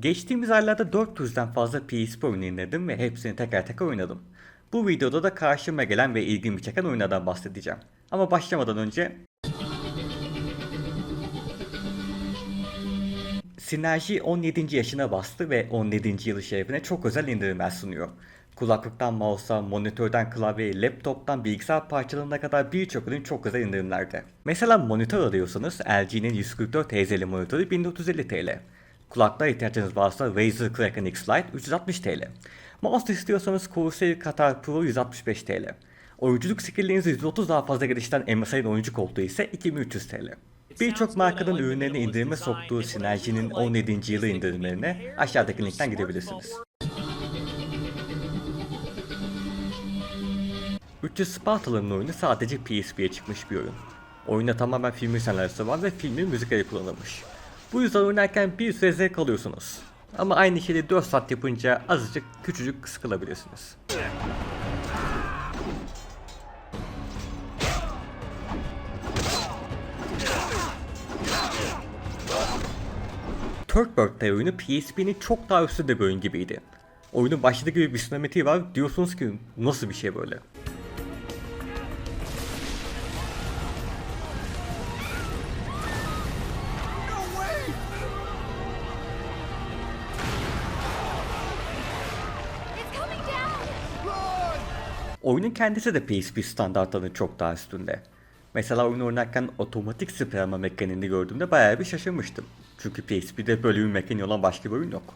Geçtiğimiz aylarda 400'den fazla PSP oyunu indirdim ve hepsini teker teker oynadım. Bu videoda da karşıma gelen ve ilgimi çeken oyunlardan bahsedeceğim. Ama başlamadan önce Sinerji 17. yaşına bastı ve 17. yılı şerefine çok özel indirimler sunuyor. Kulaklıktan mouse'a, monitörden klavyeye, laptoptan bilgisayar parçalarına kadar birçok ürün çok özel indirimlerde. Mesela monitör arıyorsanız LG'nin 144 Hz'li monitörü 1450 TL. Kulaklığa ihtiyacınız varsa Razer Kraken X Lite 360 TL. Mouse istiyorsanız Corsair Qatar Pro 165 TL. Oyunculuk skilllerinizi 130 daha fazla geliştiren MSI'nin oyuncu koltuğu ise 2300 TL. Birçok markanın ürünlerini indirime soktuğu Sinerji'nin 17. yılı indirimlerine aşağıdaki linkten gidebilirsiniz. 300 Spartalı'nın oyunu sadece PSP'ye çıkmış bir oyun. Oyunda tamamen filmin senaryosu var ve filmin müzikleri kullanılmış. Bu yüzden oynarken bir süre zevk alıyorsunuz. Ama aynı şeyi 4 saat yapınca azıcık küçücük sıkılabilirsiniz. Third Birthday oyunu PSP'nin çok daha üstünde bir oyun gibiydi. Oyunun başladığı gibi bir sinematiği var diyorsunuz ki nasıl bir şey böyle. Oyunun kendisi de PSP standartlarının çok daha üstünde. Mesela oyunu oynarken otomatik spray alma mekaniğini gördüğümde bayağı bir şaşırmıştım. Çünkü PSP'de böyle bir mekaniği olan başka bir oyun yok.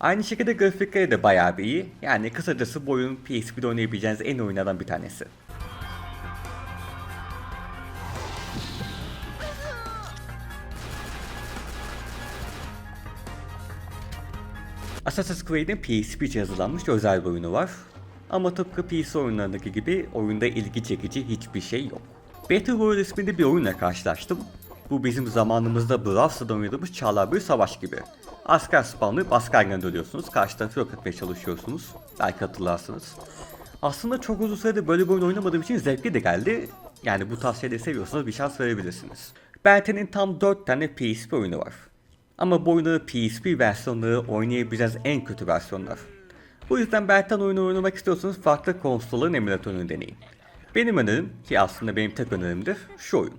Aynı şekilde grafikleri de bayağı bir iyi. Yani kısacası bu oyun PSP'de oynayabileceğiniz en oyunlardan bir tanesi. Assassin's Creed'in PSP için hazırlanmış özel bir oyunu var. Ama tıpkı PC oyunlarındaki gibi oyunda ilgi çekici hiçbir şey yok. Battle Royale isminde bir oyunla karşılaştım. Bu bizim zamanımızda Brawl oynadığımız çağlar bir savaş gibi. Asker spawnlayıp asker gönderiyorsunuz. Karşı tarafı yok etmeye çalışıyorsunuz. Belki hatırlarsınız. Aslında çok uzun süredir böyle bir oyun oynamadığım için zevkli de geldi. Yani bu tarz seviyorsanız bir şans verebilirsiniz. Berte'nin tam 4 tane PSP oyunu var. Ama bu oyunları PSP versiyonları oynayabileceğiniz en kötü versiyonlar. Bu yüzden Bertan oyunu oynamak istiyorsanız farklı konsolların emülatörünü deneyin. Benim önerim, ki aslında benim tek önerimdir, şu oyun.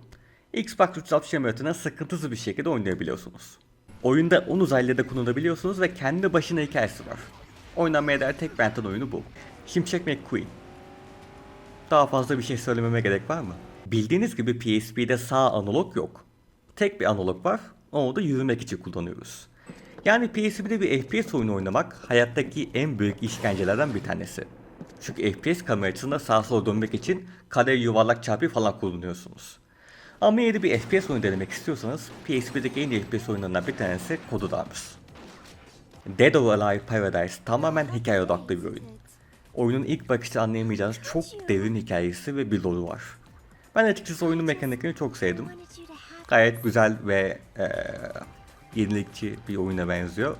Xbox 360 emülatörüne sıkıntısız bir şekilde oynayabiliyorsunuz. Oyunda 10 uzaylıda da kullanabiliyorsunuz ve kendi başına hikayesi var. Oynanmaya değer tek Bertan oyunu bu. Şimşek McQueen. Daha fazla bir şey söylememe gerek var mı? Bildiğiniz gibi PSP'de sağ analog yok. Tek bir analog var, onu da yürümek için kullanıyoruz. Yani PSP'de bir FPS oyunu oynamak hayattaki en büyük işkencelerden bir tanesi. Çünkü FPS kamerasında sağa sola dönmek için kare yuvarlak çarpı falan kullanıyorsunuz. Ama yeni bir FPS oyunu denemek istiyorsanız PSP'deki en iyi FPS oyunlarından bir tanesi Arms. Dead or Alive Paradise tamamen hikaye odaklı bir oyun. Oyunun ilk bakışta anlayamayacağınız çok derin hikayesi ve bir lore var. Ben açıkçası oyunun mekaniklerini çok sevdim. Gayet güzel ve eee yenilikçi bir oyuna benziyor.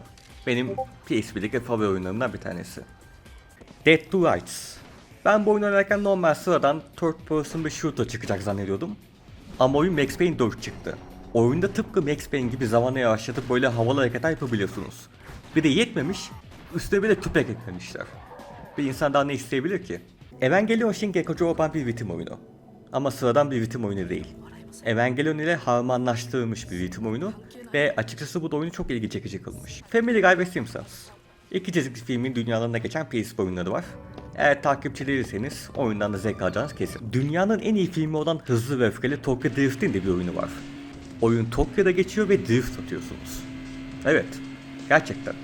Benim PSP'deki favori oyunlarımdan bir tanesi. Dead to Rights. Ben bu oyunu oynarken normal sıradan third person bir shooter çıkacak zannediyordum. Ama oyun Max Payne 4 çıktı. Oyunda tıpkı Max Payne gibi zamanı yavaşlatıp böyle havalı hareketler yapabiliyorsunuz. Bir de yetmemiş, üstüne bir de tüpek eklemişler. Bir insan daha ne isteyebilir ki? Evangelion Shin Gekko'cu olan bir ritim oyunu. Ama sıradan bir ritim oyunu değil. Evangelion ile harmanlaştırılmış bir ritim oyunu ve açıkçası bu da oyunu çok ilgi çekici kılmış. Family Guy ve Simpsons. İki çizgi filmin dünyalarında geçen PSP oyunları var. Eğer takipçileriyseniz oyundan da zevk alacağınız kesin. Dünyanın en iyi filmi olan Hızlı ve Öfkeli Tokyo Drift'in de bir oyunu var. Oyun Tokyo'da geçiyor ve drift atıyorsunuz. Evet, gerçekten.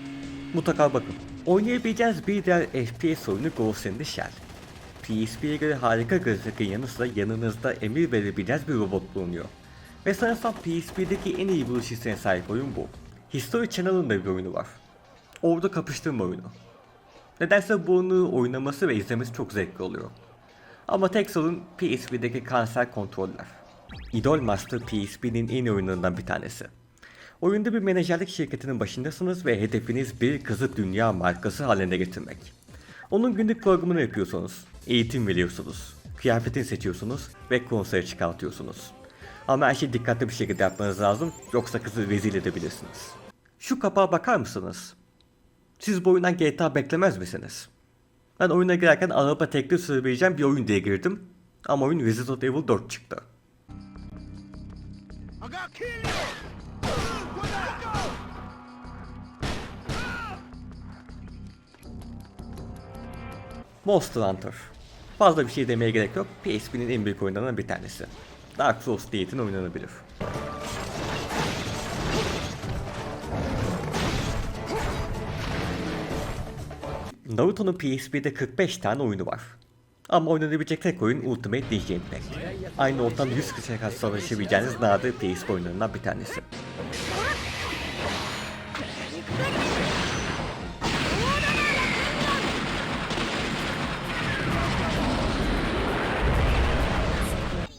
Mutlaka bakın. Oynayabileceğiniz bir diğer FPS oyunu Ghost in the Shell. PSP'ye göre harika grafikin yanı sıra yanınızda emir verebileceğiniz bir robot bulunuyor. Ve sanırsam PSP'deki en iyi buluş hissine sahip oyun bu. History Channel'ın da bir oyunu var. Orada kapıştırma oyunu. Nedense bunu oynaması ve izlemesi çok zevkli oluyor. Ama tek sorun PSP'deki kanser kontroller. Idol Master PSP'nin en iyi oyunlarından bir tanesi. Oyunda bir menajerlik şirketinin başındasınız ve hedefiniz bir kızı dünya markası haline getirmek. Onun günlük programını yapıyorsunuz, eğitim veriyorsunuz, kıyafetini seçiyorsunuz ve konsere çıkartıyorsunuz. Ama her şeyi dikkatli bir şekilde yapmanız lazım yoksa kızı rezil edebilirsiniz. Şu kapağa bakar mısınız? Siz bu oyundan GTA beklemez misiniz? Ben oyuna girerken araba tekli sürebileceğim bir oyun diye girdim. Ama oyun Resident Evil 4 çıktı. I got kill Monster Hunter. Fazla bir şey demeye gerek yok. PSP'nin en büyük oyunlarından bir tanesi. Dark Souls diyetin oynanabilir. Naruto'nun PSP'de 45 tane oyunu var. Ama oynanabilecek tek oyun Ultimate DJ Impact. Aynı ortam 100 kişiye karşı savaşabileceğiniz nadir PSP oyunlarından bir tanesi.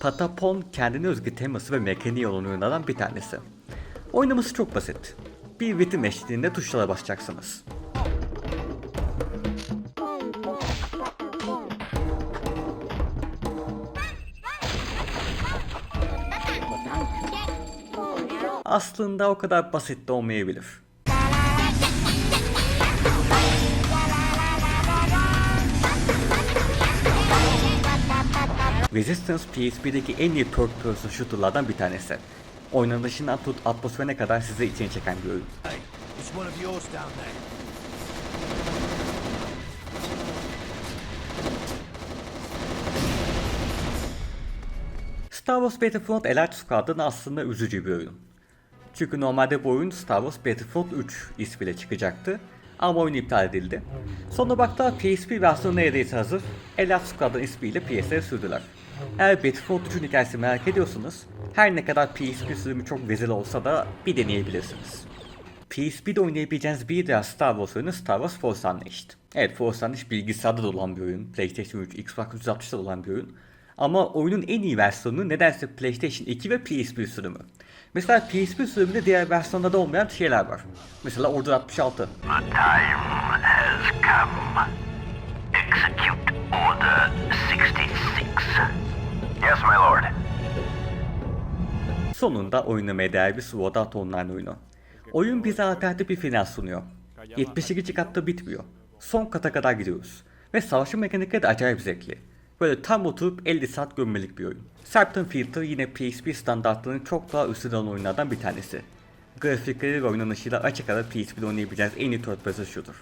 Patapon kendine özgü teması ve mekaniği olan oyunlardan bir tanesi. Oynaması çok basit. Bir ritim eşliğinde tuşlara basacaksınız. Aslında o kadar basit de olmayabilir. Resistance PSP'deki en iyi third person shooter'lardan bir tanesi. Oynanışından tut atmosferine kadar sizi içine çeken bir oyun. Star Wars Battlefront Elite Squadron aslında üzücü bir oyun. Çünkü normalde bu oyun Star Wars Battlefront 3 ismiyle çıkacaktı. Ama oyun iptal edildi. Sonra baktılar PSP versiyonu neredeyse hazır. Elite Squadron ismiyle PS'ye sürdüler. Eğer Battlefront 3'ün hikayesini merak ediyorsanız, her ne kadar PSP sürümü çok vezil olsa da bir deneyebilirsiniz. PSP'de oynayabileceğiniz bir diğer Star Wars oyunu Star Wars Force Unleashed. Evet Force Unleashed bilgisayarda da olan bir oyun, PlayStation 3, Xbox 360'da da olan bir oyun. Ama oyunun en iyi versiyonu nedense PlayStation 2 ve PSP sürümü. Mesela PSP sürümünde diğer versiyonlarda olmayan şeyler var. Mesela Order 66. The time Sonunda oynamaya değer bir Sword Art Online oyunu. Oyun bize alternatif bir final sunuyor. 72. katta bitmiyor. Son kata kadar gidiyoruz. Ve savaşın mekanikleri de acayip zevkli. Böyle tam oturup 50 saat gömmelik bir oyun. Serpton Filter yine PSP standartlarının çok daha üstünde olan oyunlardan bir tanesi. Grafikleri ve oynanışıyla açık ara PSP'de oynayabileceğiniz en iyi third person shooter.